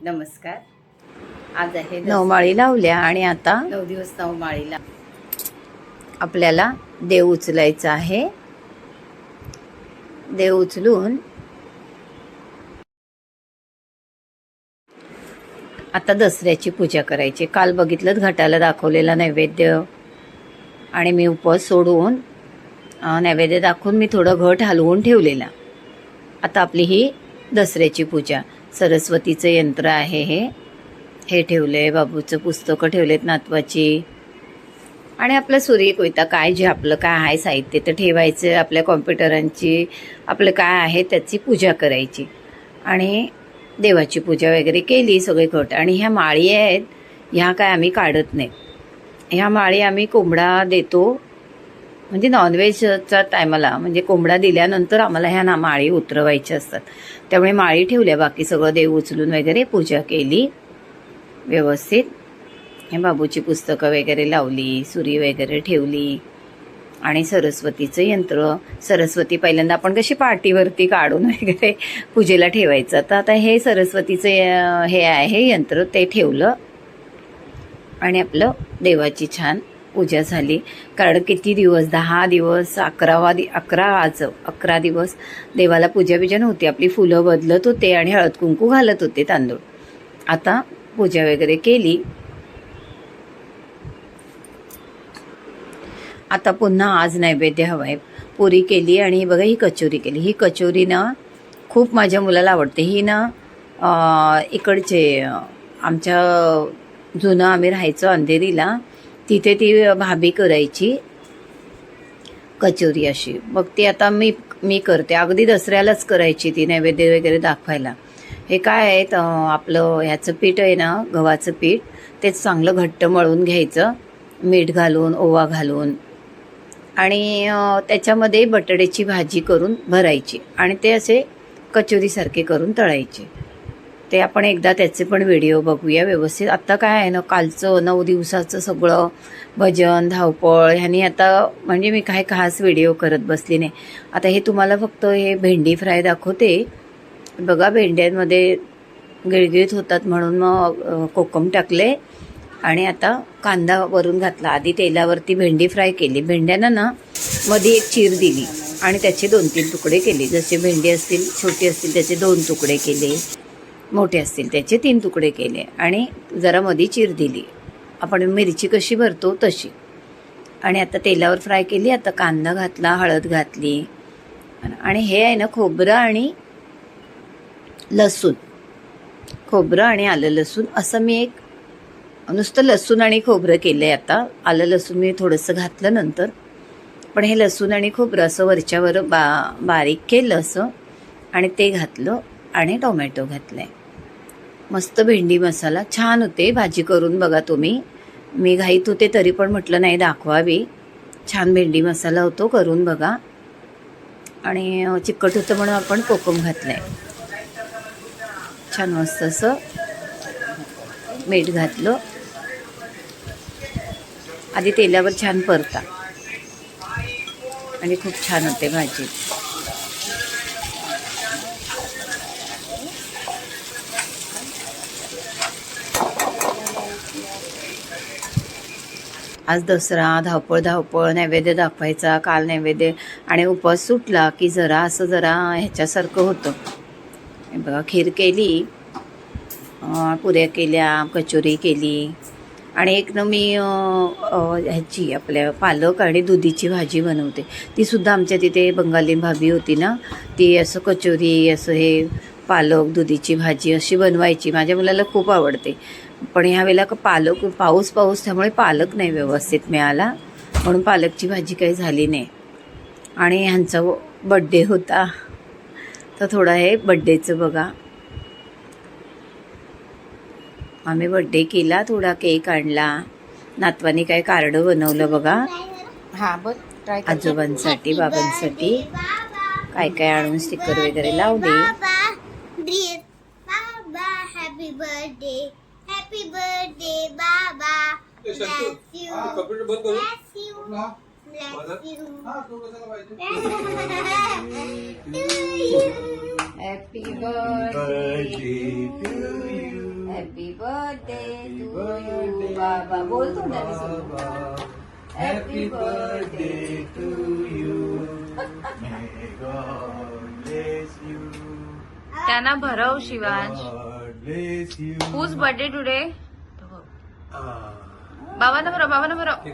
नमस्कार. आज आहे नवमाळी लावल्या आणि आता नऊ दिवस नवमाळीला आपल्याला देव उचलायचा आहे. देव उचलून आता दसऱ्याची पूजा करायची. काल बघितलं घटाला दाखवलेला नैवेद्य. आणि मी उपवास सोडून नैवेद्य दाखवून मी थोडं घट हलवून ठेवलेला. आता आपली ही दसऱ्याची पूजा. सरस्वतीचं यंत्र आहे हे. हे ठेवलं आहे बाबूचं पुस्तकं ठेवलेत नातवाची. आणि आपलं सूर्य कोयता काय जे आपलं काय आहे साहित्य ते ठेवायचं आपल्या कॉम्प्युटरांची आपलं काय आहे त्याची पूजा करायची. आणि देवाची पूजा वगैरे केली सगळे घट आणि ह्या माळी आहेत ह्या काय आम्ही काढत नाही. ह्या माळी आम्ही कोंबडा देतो म्हणजे नॉनव्हेजच्या टायमाला म्हणजे कोंबडा दिल्यानंतर आम्हाला ह्या ना माळी उतरवायच्या असतात. त्यामुळे माळी ठेवल्या बाकी सगळं देव उचलून वगैरे पूजा केली. व्यवस्थित. हे बाबूची पुस्तकं वगैरे लावली सुरी वगैरे ठेवली. आणि सरस्वतीचं यंत्र. सरस्वती पहिल्यांदा आपण कशी पार्टीवरती काढून वगैरे पूजेला ठेवायचं. तर आता हे सरस्वतीचं हे आहे यंत्र ते ठेवलं. आणि आपलं देवाची छान पूजा झाली. कारण किती दिवस? दहा दिवस अकरावा दि अकरा आज अकरा दिवस देवाला पूजा बिजा नव्हती. आपली फुलं बदलत होते आणि हळद कुंकू घालत होते तांदूळ. आता पूजा वगैरे केली. आता पुन्हा आज नैवेद्य हवं आहे पुरी केली आणि बघा ही कचोरी केली. ही कचोरी ना खूप माझ्या मुलाला आवडते. ही ना इकडचे आमच्या जुनं आम्ही राहायचो अंधेरीला. तिथे ती भाभी करायची कचोरी अशी. मग ती आता मी मी करते. अगदी दसऱ्यालाच करायची ती नैवेद्य वगैरे दाखवायला. हे काय आहे आपलं ह्याचं पीठ आहे ना गव्हाचं पीठ तेच चांगलं घट्ट मळून घ्यायचं. मीठ घालून ओवा घालून. आणि त्याच्यामध्ये बटाट्याची भाजी करून भरायची. आणि ते असे कचोरीसारखे करून तळायचे. ते आपण एकदा त्याचे पण व्हिडिओ बघूया व्यवस्थित. आत्ता काय आहे ना कालचं नऊ दिवसाचं सगळं भजन धावपळ ह्यानी आता म्हणजे मी काय खास व्हिडिओ करत बसली नाही. आता हे तुम्हाला फक्त हे भेंडी फ्राय दाखवते. बघा भेंड्यांमध्ये गिळगिळीत होतात म्हणून मग कोकम टाकले आणि आता कांदा वरून घातला. आधी तेलावरती भेंडी फ्राय केली. भेंड्यांना ना मध्ये एक चीर दिली आणि त्याचे दोन तीन तुकडे केले. जसे भेंडी असतील छोटी असतील त्याचे दोन तुकडे केले. मोठे असतील. त्याचे तीन तुकडे केले आणि जरा मध्ये चीर दिली. आपण मिरची कशी भरतो तशी. आणि आता तेलावर फ्राय केली आता कांदा घातला हळद घातली. आणि हे आहे ना खोबरं आणि लसूण. खोबरं आणि आलं लसूण. असं मी एक नुसतं लसूण आणि खोबरं केलं आहे आता. आलं लसूण मी थोडंसं घातलं नंतर. पण हे लसूण आणि खोबरं असं वरच्यावर बा बारीक केलं असं. आणि ते घातलं आणि टोमॅटो घातलं आहे मस्त भेंडी मसाला. छान होते भाजी करून बघा तुम्ही. मी घाईत होते तरी पण म्हटलं नाही दाखवावी. छान भेंडी मसाला होतो करून बघा. आणि चिकट होतं म्हणून आपण कोकम घातलं आहे छान मस्त असं मीठ घातलं. आधी तेलावर छान परता. आणि खूप छान होते भाजी. आज दसरा धावपळ धावपळ नैवेद्य दाखवायचा काल नैवेद्य आणि उपवास सुटला की जरा असं जरा ह्याच्यासारखं होतं. बघा खीर केली पुऱ्या केल्या कचोरी केली आणि एक ना मी ह्याची आपल्या पालक आणि दुधीची भाजी बनवते. ती सुद्धा आमच्या तिथे बंगाली भाभी होती ना ती असं कचोरी असं हे पालक दुधीची भाजी अशी बनवायची. माझ्या मुलाला खूप आवडते. पण ह्या वेळेला का पालक पाऊस पाऊस त्यामुळे पालक नाही व्यवस्थित मिळाला. म्हणून पालकची भाजी काही झाली नाही. आणि ह्यांचा बड्डे होता. तर थोडा हे बड्डेचं बघा. आम्ही बड्डे केला थोडा केक आणला. नातवानी काय कार्ड बनवलं बघा. हा बघ आजोबांसाठी बाबांसाठी. काय काय आणून स्टिकर वगैरे लावले. Happy birthday happy birthday to you बाबा बोलतो ना हॅपी बर्थडे त्यांना भरव शिवाज हूज बर्थडे टुडे Ah. बाबांना भरव बाबांना भरव.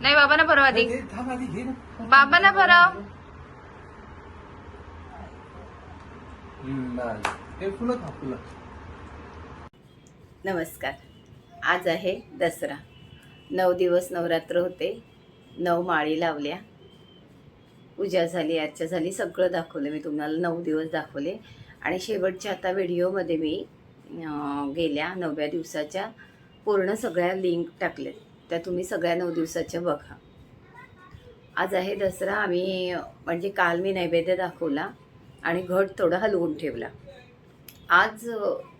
नाही बाबांना भरव आधी. बाबांना भरव. हे नमस्कार. आज आहे दसरा. नऊ दिवस नवरात्र होते. नऊ माळी लावल्या. पूजा झाली आजच्या झाली सगळं दाखवलं मी तुम्हाला. नऊ दिवस दाखवले. आणि शेवटच्या आता व्हिडिओमध्ये मी गेल्या नवव्या दिवसाच्या पूर्ण सगळ्या लिंक टाकल्यात त्या तुम्ही सगळ्या नऊ दिवसाच्या बघा. आज आहे दसरा आम्ही म्हणजे काल मी नैवेद्य दाखवला आणि घट थोडा हलवून ठेवला. आज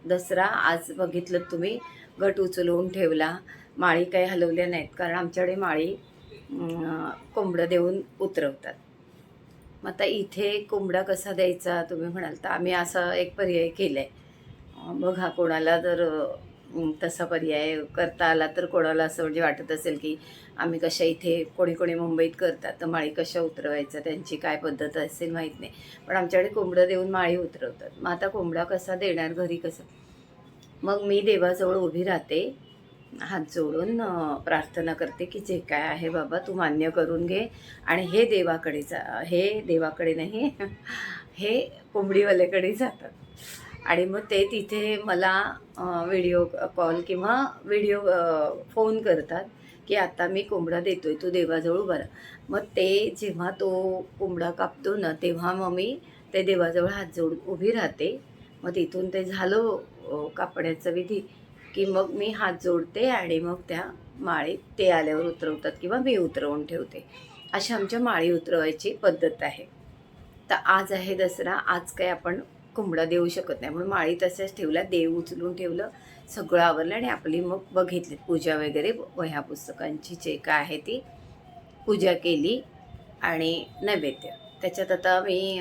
दसरा आज बघितलं तुम्ही घट उचलवून ठेवला. माळी काही हलवल्या नाहीत कारण आमच्याकडे माळी कोंबडं देऊन उतरवतात. मग आता इथे कोंबडा कसा द्यायचा तुम्ही म्हणाल तर आम्ही असा एक पर्याय केला आहे बघा कोणाला जर तसा पर्याय करता आला तर कोणाला असं म्हणजे वाटत असेल की आम्ही कशा इथे कोणी कोणी मुंबईत करतात तर माळी कशा उतरवायचं त्यांची काय पद्धत असेल माहीत नाही. पण आमच्याकडे कोंबडं देऊन माळी उतरवतात. मग आता कोंबडा कसा देणार घरी कसं? मग मी देवाजवळ उभी राहते हात जोडून प्रार्थना करते की जे काय आहे बाबा तू मान्य करून घे. आणि हे देवाकडे जा हे देवाकडे नाही हे कोंबडीवाल्याकडे जातात. आणि मग ते तिथे मला व्हिडिओ कॉल किंवा व्हिडिओ फोन करतात की आता मी कोंबडा देतो आहे तू देवाजवळ उभा मग ते जेव्हा तो कोंबडा कापतो ना तेव्हा मग मी ते देवाजवळ हात जोडून उभी राहते. मग तिथून ते झालं कापण्याचा विधी की मग मी हात जोडते आणि मग त्या माळी ते आल्यावर उतरवतात किंवा मी उतरवून ठेवते. अशा आमच्या माळी उतरवायची पद्धत आहे. तर आज आहे दसरा आज काय आपण कोंबडा देऊ शकत नाही. म्हणून माळी तशाच ठेवल्या देव उचलून ठेवलं सगळं आवरलं आणि आपली मग बघितली पूजा वगैरे वह्या पुस्तकांची जे काय आहे ती पूजा केली आणि नैवेद्य. त्याच्यात आता मी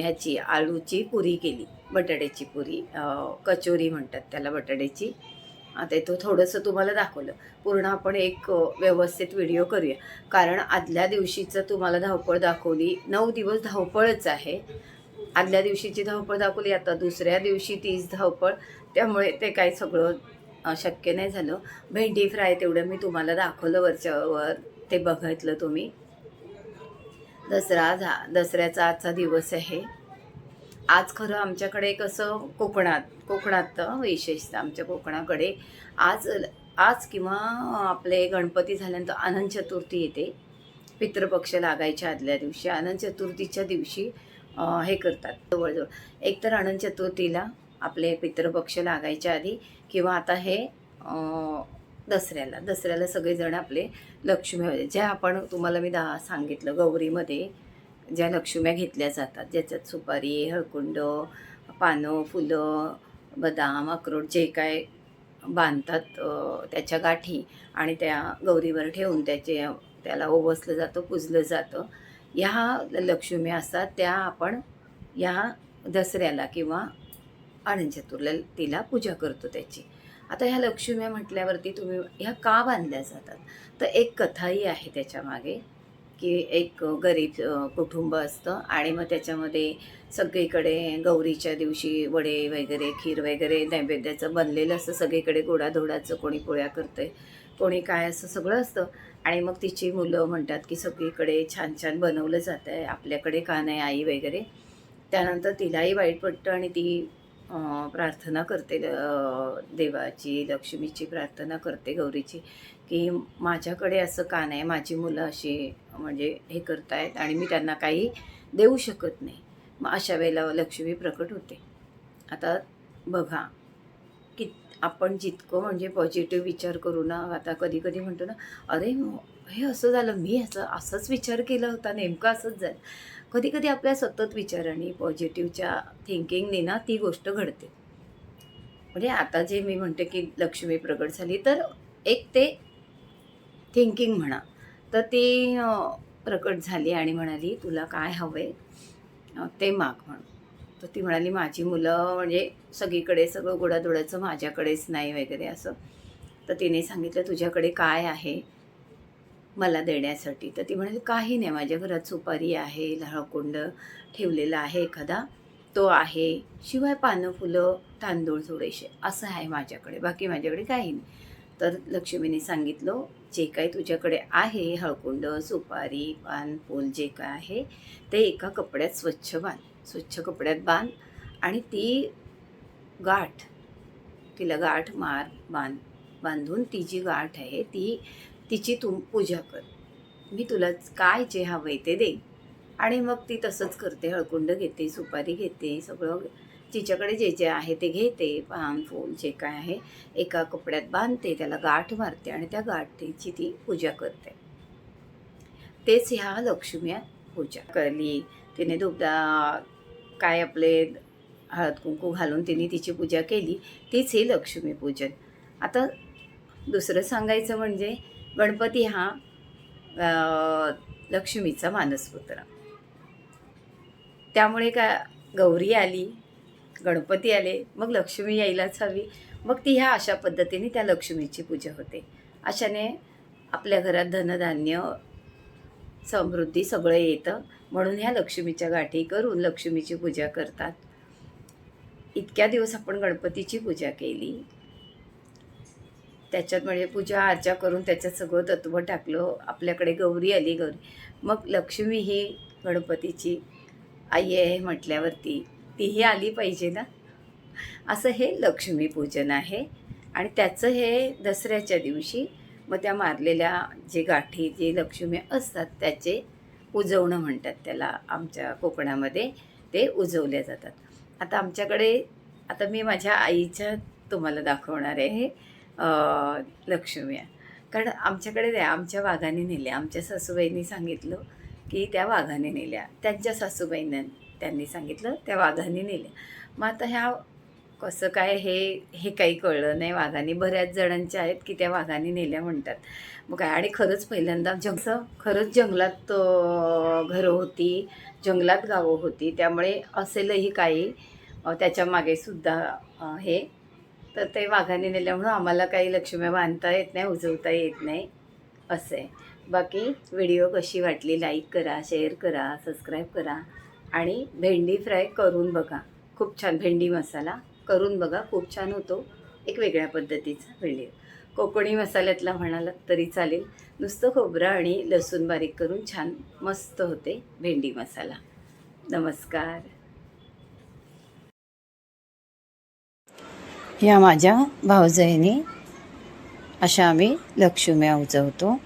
ह्याची आळूची पुरी केली बटाट्याची पुरी कचोरी म्हणतात त्याला बटाट्याची. आता तो थोडंसं तुम्हाला दाखवलं. पूर्ण आपण एक व्यवस्थित व्हिडिओ करूया. कारण आदल्या दिवशीचं तुम्हाला धावपळ दाखवली. नऊ दिवस धावपळच आहे. आदल्या दिवशीची धावपळ दाखवली आता दुसऱ्या दिवशी तीच धावपळ. त्यामुळे ते काही सगळं शक्य नाही झालं. भेंडी फ्राय तेवढं मी तुम्हाला दाखवलं वरच्यावर. ते बघितलं तुम्ही. दसरा झा दसऱ्याचा आजचा दिवस आहे. आज खरं आमच्याकडे कसं कोकणात कोकणात तर विशेषतः आमच्या कोकणाकडे आज आज किंवा आपले गणपती झाल्यानंतर अनंत चतुर्थी येते. पितृपक्ष लागायच्या आदल्या दिवशी. अनंत चतुर्थीच्या दिवशी हे करतात जवळजवळ. एकतर अनंत चतुर्थीला आपले पितृपक्ष लागायच्या आधी किंवा आता हे दसऱ्याला. दसऱ्याला सगळेजण आपले लक्ष्मी ज्या आपण तुम्हाला मी दहा सांगितलं गौरीमध्ये ज्या लक्ष्म्या घेतल्या जातात. ज्याच्यात सुपारी हळकुंड पानं फुलं बदाम अक्रोड जे काय बांधतात त्याच्या गाठी आणि त्या गौरीवर ठेवून त्याचे त्याला ओवसलं जातं पुजलं जातं. ह्या लक्ष्मी असतात त्या आपण या दसऱ्याला किंवा आनंद चतुर्ला तिला पूजा करतो त्याची. आता ह्या लक्ष्म्या म्हटल्यावरती तुम्ही ह्या का बांधल्या जातात? तर एक कथाही आहे त्याच्यामागे की एक गरीब कुटुंब असतं आणि मग त्याच्यामध्ये सगळीकडे गौरीच्या दिवशी वडे वगैरे खीर वगैरे नैवेद्याचं बनलेलं असतं. सगळीकडे गोडाधोडाचं कोणी पोळ्या करते कोणी काय असं सगळं असतं. आणि मग तिची मुलं म्हणतात की सगळीकडे छान छान बनवलं जातं आहे आपल्याकडे का नाही आई वगैरे. त्यानंतर तिलाही वाईट पडतं आणि ती प्रार्थना करते देवाची लक्ष्मीची प्रार्थना करते गौरीची. की माझ्याकडे असं का नाही? माझी मुलं अशी म्हणजे हे करतायत आणि मी त्यांना काही देऊ शकत नाही. मग अशा वेळेला लक्ष्मी प्रकट होते. आता बघा की आपण जितकं म्हणजे पॉझिटिव्ह विचार करू ना आता कधी कधी म्हणतो ना अरे हे असं झालं मी असं असंच विचार केला होता नेमकं असंच झालं. कधी कधी आपल्या सतत विचाराने पॉझिटिव्हच्या थिंकिंगने ना ती गोष्ट घडते. म्हणजे आता जे मी म्हणते की लक्ष्मी प्रगट झाली तर एक ते थिंकिंग म्हणा. तर ती प्रकट झाली आणि म्हणाली तुला काय हवं आहे ते माग म्हणून तर ती म्हणाली माझी मुलं म्हणजे सगळीकडे सगळं गोडाधोडाचं माझ्याकडेच नाही वगैरे असं. तर तिने सांगितलं तुझ्याकडे काय आहे मला देण्यासाठी? तर ती म्हणाली काही नाही माझ्या घरात सुपारी आहे लाळकुंड ठेवलेला आहे एखादा. तो आहे. शिवाय पानं फुलं तांदूळ थोडेसे. असं आहे माझ्याकडे. बाकी माझ्याकडे काही नाही. तर लक्ष्मीने सांगितलं जे काही तुझ्याकडे आहे हळकुंड सुपारी पान फूल जे काय आहे ते एका कपड्यात स्वच्छ बांध. स्वच्छ कपड्यात बांध आणि ती गाठ तिला गाठ मार बांध. बांधून ती जी गाठ आहे ती तिची तू पूजा कर. मी तुला काय जे हवं आहे ते देईन आणि मग ती तसंच करते. हळकुंड घेते सुपारी घेते सगळं तिच्याकडे जे जे आहे ते घेते पान फूल जे काय आहे एका कपड्यात बांधते त्याला गाठ मारते आणि त्या गाठीची ती पूजा करते. तेच ह्या लक्ष्म्या पूजा. करली तिने दुबदा काय आपले हळद कुंकू घालून तिने तिची पूजा केली तीच ही लक्ष्मीपूजन आता दुसरं सांगायचं म्हणजे गणपती हा लक्ष्मीचा मानसपुत्र. त्यामुळे काय गौरी आली गणपती आले मग लक्ष्मी यायलाच हवी. मग ती ह्या अशा पद्धतीने त्या लक्ष्मीची पूजा होते. अशाने आपल्या घरात धनधान्य समृद्धी सगळं येतं. म्हणून ह्या लक्ष्मीच्या गाठी करून लक्ष्मीची पूजा करतात. इतक्या दिवस आपण गणपतीची पूजा केली. त्याच्यात म्हणजे पूजा अर्चा करून त्याच्यात सगळं तत्व टाकलं. आपल्याकडे गौरी आली गौरी. मग लक्ष्मी ही गणपतीची आई आहे म्हटल्यावरती तीही आली पाहिजे ना? असं हे लक्ष्मीपूजन आहे. आणि त्याचं हे दसऱ्याच्या दिवशी मग त्या मारलेल्या जे गाठी जे लक्ष्मी असतात त्याचे उजवणं म्हणतात त्याला आमच्या कोकणामध्ये. ते उजवल्या जातात. आता आमच्याकडे आता मी माझ्या आईच्या तुम्हाला दाखवणार आहे लक्ष्मी लक्ष्म्या. कारण आमच्याकडे त्या आमच्या वाघाने नेल्या. आमच्या सासूबाईंनी सांगितलं की त्या वाघाने नेल्या. त्यांच्या सासूबाईंना त्यांनी सांगितलं त्या वाघांनी नेल्या. मग आता ह्या कसं काय हे हे काही कळलं नाही. वाघांनी बऱ्याच जणांच्या आहेत की त्या वाघांनी नेल्या म्हणतात. मग काय? आणि खरंच पहिल्यांदा जंग खरंच जंगलात घरं होती जंगलात गावं होती. त्यामुळे असेलही काही त्याच्यामागे सुद्धा हे. तर ते वाघाने म्हणून आम्हाला काही लक्ष्मी बांधता येत नाही उजवता येत नाही. असं आहे. बाकी व्हिडिओ कशी वाटली? लाईक करा शेअर करा सबस्क्राईब करा. आणि भेंडी फ्राय करून बघा. खूप छान भेंडी मसाला करून बघा. खूप छान होतो. एक वेगळ्या पद्धतीचा व्हिडिओ कोकणी मसाल्यातला म्हणालात तरी चालेल. नुसतं खोबरं आणि लसूण बारीक करून छान मस्त होते भेंडी मसाला. नमस्कार. या माझ्या भावजाईने अशा आम्ही लक्ष्म्या उजवतो